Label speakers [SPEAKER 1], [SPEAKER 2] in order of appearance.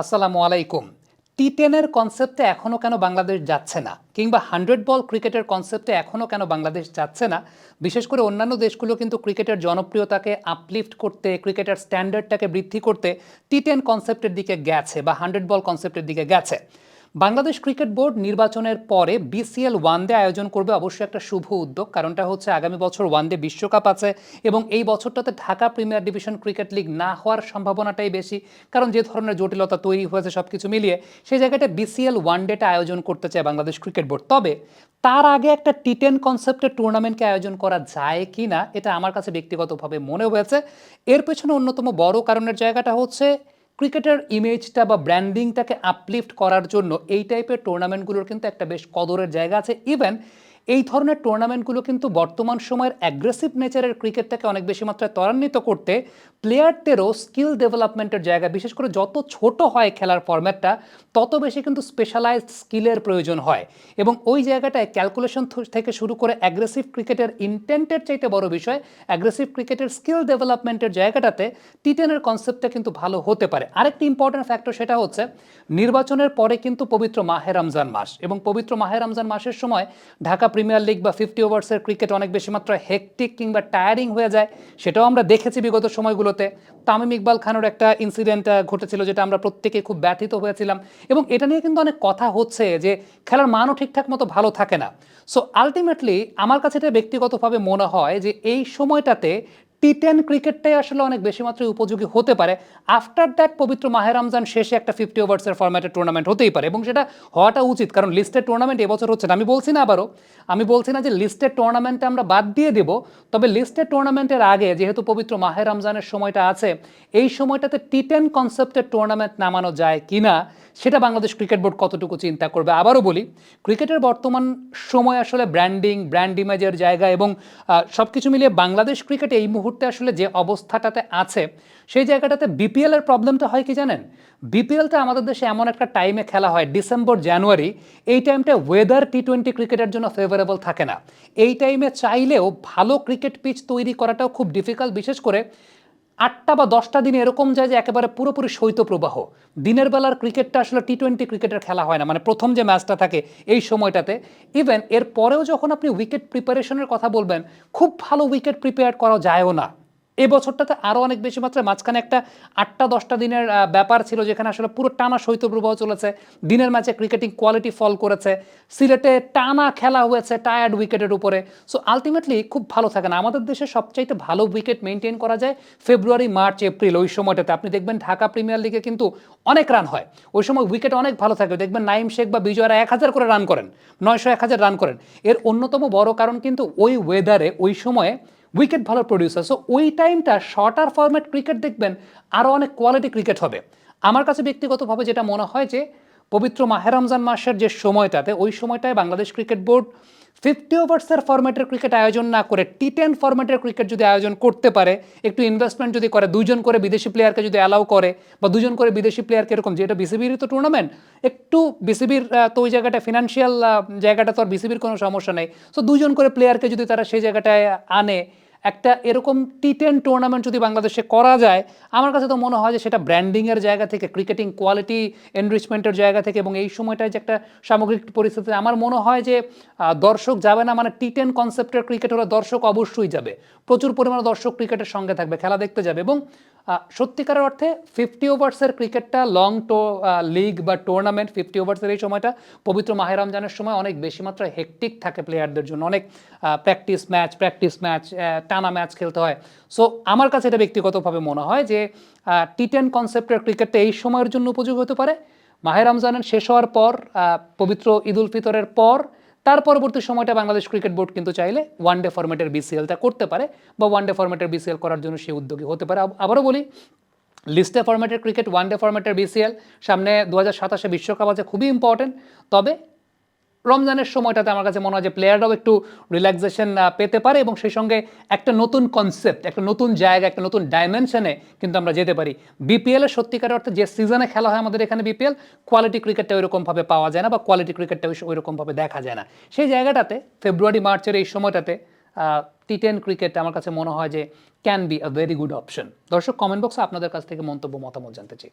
[SPEAKER 1] আসসালামু আলাইকুম। টি টেনের কনসেপ্টে এখনও কেন বাংলাদেশ যাচ্ছে না? কিংবা হান্ড্রেড বল ক্রিকেটের কনসেপ্টে এখনও কেন বাংলাদেশ যাচ্ছে না? বিশেষ করে অন্যান্য দেশগুলো কিন্তু ক্রিকেটের জনপ্রিয়তাকে আপলিফট করতে ক্রিকেটের স্ট্যান্ডার্ডটাকে বৃদ্ধি করতে টি টেন কনসেপ্টের দিকে গেছে বা হান্ড্রেড বল কনসেপ্টের দিকে গেছে। বাংলাদেশ ক্রিকেট বোর্ড নির্বাচনের পরে বিসিএল ওয়ান ডে আয়োজন করবে অবশ্যই একটা শুভ উদ্যোগ। কারণটা হচ্ছে আগামী বছর ওয়ান ডে বিশ্বকাপ আছে এবং এই বছরটাতে Dhaka premier division cricket league না হওয়ার সম্ভাবনাটাই বেশি। কারণ যে ধরনের জটিলতা তৈরি হয়েছে সব কিছু মিলিয়ে সেই জায়গাটা বিসিএল ওয়ান ডেটা আয়োজন করতে চায় বাংলাদেশ ক্রিকেট বোর্ড। তবে তার আগে একটা টি টেন কনসেপ্টের টুর্নামেন্টকে আয়োজন করা যায় কি না এটা আমার কাছে ব্যক্তিগতভাবে মনে হয়েছে। এর পেছনে অন্যতম বড় কারণের জায়গাটা হচ্ছে ক্রিকেটের ইমেজটা বা ব্র্যান্ডিংটাকে আপলিফ্ট করার জন্য এই টাইপের টুর্নামেন্টগুলোর কিন্তু একটা বেশ কদরের জায়গা আছে। ইভেন এই ধরনের টুর্নামেন্টগুলো কিন্তু বর্তমান সময়ের অ্যাগ্রেসিভ নেচারের ক্রিকেটটাকে অনেক বেশি মাত্রায় ত্বরান্বিত করতে প্লেয়ারদেরও স্কিল ডেভেলপমেন্টের জায়গা, বিশেষ করে যত ছোট হয় খেলার ফরম্যাটটা তত বেশি কিন্তু স্পেশালাইজড স্কিলের প্রয়োজন হয়। এবং ওই জায়গাটায় ক্যালকুলেশন থেকে শুরু করে অ্যাগ্রেসিভ ক্রিকেটের ইন্টেন্টের চাইতে বড় বিষয় অ্যাগ্রেসিভ ক্রিকেটের স্কিল ডেভেলপমেন্টের জায়গাটাতে টি টেনের কনসেপ্টটা কিন্তু ভালো হতে পারে। আরেকটি ইম্পর্টেন্ট ফ্যাক্টর সেটা হচ্ছে, নির্বাচনের পরে কিন্তু পবিত্র মাহে রমজান মাস এবং পবিত্র মাহে রমজান মাসের সময় ঢাকা প্রিমিয়ার লিগ বা ফিফটি ওভার্সের ক্রিকেট অনেক বেশি মাত্রায় হেকটিক কিংবা টায়ারিং হয়ে যায়, সেটাও আমরা দেখেছি বিগত সময়গুলোতে। তামিম ইকবাল খানের একটা ইনসিডেন্ট ঘটেছিল যেটা আমরা প্রত্যেকে খুব ব্যথিত হয়েছিলাম। এবং এটা নিয়ে কিন্তু অনেক কথা হচ্ছে যে খেলার মানও ঠিকঠাক মতো ভালো থাকে না। সো আলটিমেটলি আমার কাছে এটা ব্যক্তিগতভাবে মনে হয় যে এই সময়টাতে টি টেন ক্রিকেটটাই আসলে অনেক বেশি মাত্রায় উপযোগী হতে পারে। আফটার দ্যাট পবিত্র মাহে রমজান শেষে একটা ফিফটি ওভার্সের ফরম্যাটের টুর্নামেন্ট হতেই পারে এবং সেটা হওয়াটা উচিত। কারণ লিস্টের টুর্নামেন্ট এবছর হচ্ছে না। আমি বলছি না আবারও, আমি বলছি না যে লিস্টের টুর্নামেন্টে আমরা বাদ দিয়ে দেব, তবে লিস্টের টুর্নামেন্টের আগে যেহেতু পবিত্র মাহে রমজানের সময়টা আছে, এই সময়টাতে টি টেন কনসেপ্টের টুর্নামেন্ট নামানো যায় কি না সেটা বাংলাদেশ ক্রিকেট বোর্ড কতটুকু চিন্তা করবে আবারও বলি ক্রিকেটের বর্তমান সময় আসলে ব্র্যান্ডিং ব্র্যান্ড ইমেজের জায়গা এবং সব কিছু মিলিয়ে বাংলাদেশ ক্রিকেট এই মুহূর্তে আসলে যে অবস্থাটাতে আছে, সেই জায়গাটাতে বিপিএলের প্রবলেমটা হয় কি জানেন? বিপিএলটা আমাদের দেশে এমন একটা টাইমে খেলা হয় ডিসেম্বর জানুয়ারি এই টাইমটা ওয়েদার টি টোয়েন্টি ক্রিকেটের জন্য ফেভারেবল থাকে না। এই টাইমে চাইলেও ভালো ক্রিকেট পিচ তৈরি করাটাও খুব ডিফিকাল্ট বিশেষ করে আটটা বা দশটা দিনে এরকম যায় যে একেবারে পুরোপুরি শৈত্যপ্রবাহ। দিনের বেলার ক্রিকেটটা আসলে টি টোয়েন্টি ক্রিকেটের খেলা হয় না। মানে প্রথম যে ম্যাচটা থাকে এই সময়টাতে ইভেন এর পরেও যখন আপনি উইকেট প্রিপারেশনের কথা বলবেন, খুব ভালো উইকেট প্রিপেয়ার করা যায়ও না। এই বছরটাতে আরও অনেক বেশি মাত্রায়, মাঝখানে একটা আটটা দশটা দিনের ব্যাপার ছিল যেখানে আসলে পুরো টানা শৈত্যপ্রবাহ চলেছে। দিনের ম্যাচে ক্রিকেটিং কোয়ালিটি ফল করেছে। সিলেটে টানা খেলা হয়েছে টায়ার্ড উইকেটের উপরে। সো আলটিমেটলি খুব ভালো থাকে না। আমাদের দেশে সবচাইতে ভালো উইকেট মেনটেন করা যায় ফেব্রুয়ারি মার্চ এপ্রিল ওই সময়টাতে। আপনি দেখবেন ঢাকা প্রিমিয়ার লিগে কিন্তু অনেক রান হয়। ওই সময় উইকেট অনেক ভালো থাকে। দেখবেন নাইম শেখ বা বিজয়রা এক হাজার করে রান করেন। নয়শো এক হাজার রান করেন। এর অন্যতম বড় কারণ কিন্তু ওই ওয়েদারে ওই সময়ে উইকেট ভালো প্রডিউসার সো ওই টাইমটা শর্টার ফরম্যাট ক্রিকেট দেখবেন আরও অনেক কোয়ালিটি ক্রিকেট হবে। আমার কাছে ব্যক্তিগতভাবে যেটা মনে হয় যে, পবিত্র মাহেরমজান মাসের যে সময়টাতে, ওই সময়টায় বাংলাদেশ ক্রিকেট বোর্ড ফিফটি ওভার্সের ফরম্যাটের ক্রিকেট আয়োজন না করে টি টেন ফরম্যাটের ক্রিকেট যদি আয়োজন করতে পারে, একটু ইনভেস্টমেন্ট যদি করে, দুজন করে বিদেশি প্লেয়ারকে যদি অ্যালাউ করে, বা দুজন করে বিদেশি প্লেয়ারকে এরকম, যে এটা বিসিবির তো টুর্নামেন্ট একটু বিসিবির তো ওই জায়গাটা ফিনান্সিয়াল জায়গাটা তো আর বিসিবির কোনো সমস্যা নেই। সো দুজন করে প্লেয়ারকে যদি তারা সেই জায়গাটায় আনে একটা এরকম টি টেন টুর্নামেন্ট যদি বাংলাদেশে করা যায়, আমার কাছে তো মনে হয় যে সেটা ব্র্যান্ডিংয়ের জায়গা থেকে ক্রিকেটিং কোয়ালিটি এনরিচমেন্টের জায়গা থেকে এবং এই সময়টায় যে একটা সামগ্রিক পরিস্থিতি, আমার মনে হয় যে দর্শক যাবে না মানে টি টেন কনসেপ্টের ক্রিকেট হলে দর্শক অবশ্যই যাবে। প্রচুর পরিমাণে দর্শক ক্রিকেটের সঙ্গে থাকবে, খেলা দেখতে যাবে এবং সত্যিকারের অর্থে ফিফটি ওভার্সের ক্রিকেটটা লং টো লিগ বা টুর্নামেন্ট ফিফটি ওভার্সের এই সময়টা পবিত্র মাহে রমজানের সময় অনেক বেশি মাত্রায় হেকটিক থাকে প্লেয়ারদের জন্য। অনেক প্র্যাকটিস ম্যাচ প্র্যাকটিস ম্যাচ টানা ম্যাচ খেলতে হয়। সো আমার কাছে এটা ব্যক্তিগতভাবে মনে হয় যে টি টেন কনসেপ্টের ক্রিকেটটা এই সময়ের জন্য উপযোগী হতে পারে। মাহে রমজানের শেষ হওয়ার পর পবিত্র ঈদ উল ফিতরের পর তার পরবর্তী সময়টা বাংলাদেশ ক্রিকেট বোর্ড কিন্তু চাইলে ওয়ান ডে ফরম্যাটের বিসিএলটা করতে পারে বা ওয়ান ডে ফরম্যাটের বিসিএল করার জন্য সে উদ্যোগী হতে পারে। আবারও বলি লিস্টে ফরম্যাটের ক্রিকেট ওয়ান ডে ফরম্যাটের বিসিএল সামনে দু হাজার সাতাশে বিশ্বকাপ আছে, খুবই ইম্পর্টেন্ট তবে রমজানের সময়টাতে আমার কাছে মনে হয় যে প্লেয়াররাও একটু রিল্যাক্সেশন পেতে পারে এবং সেই সঙ্গে একটা নতুন কনসেপ্ট একটা নতুন জায়গা, একটা নতুন ডাইমেনশনে কিন্তু আমরা যেতে পারি। বিপিএলের সত্যিকার অর্থে যে সিজনে খেলা হয় আমাদের এখানে বিপিএল কোয়ালিটি ক্রিকেটটা ওইরকমভাবে পাওয়া যায় না বা কোয়ালিটি ক্রিকেটটা ওইরকমভাবে দেখা যায় না। সেই জায়গাটাতে ফেব্রুয়ারি মার্চের এই সময়টাতে টি টেন ক্রিকেট আমার কাছে মনে হয় যে can be a very good option দর্শক কমেন্ট বক্সে আপনাদের কাছ থেকে মন্তব্য, মতামত জানতে চাই।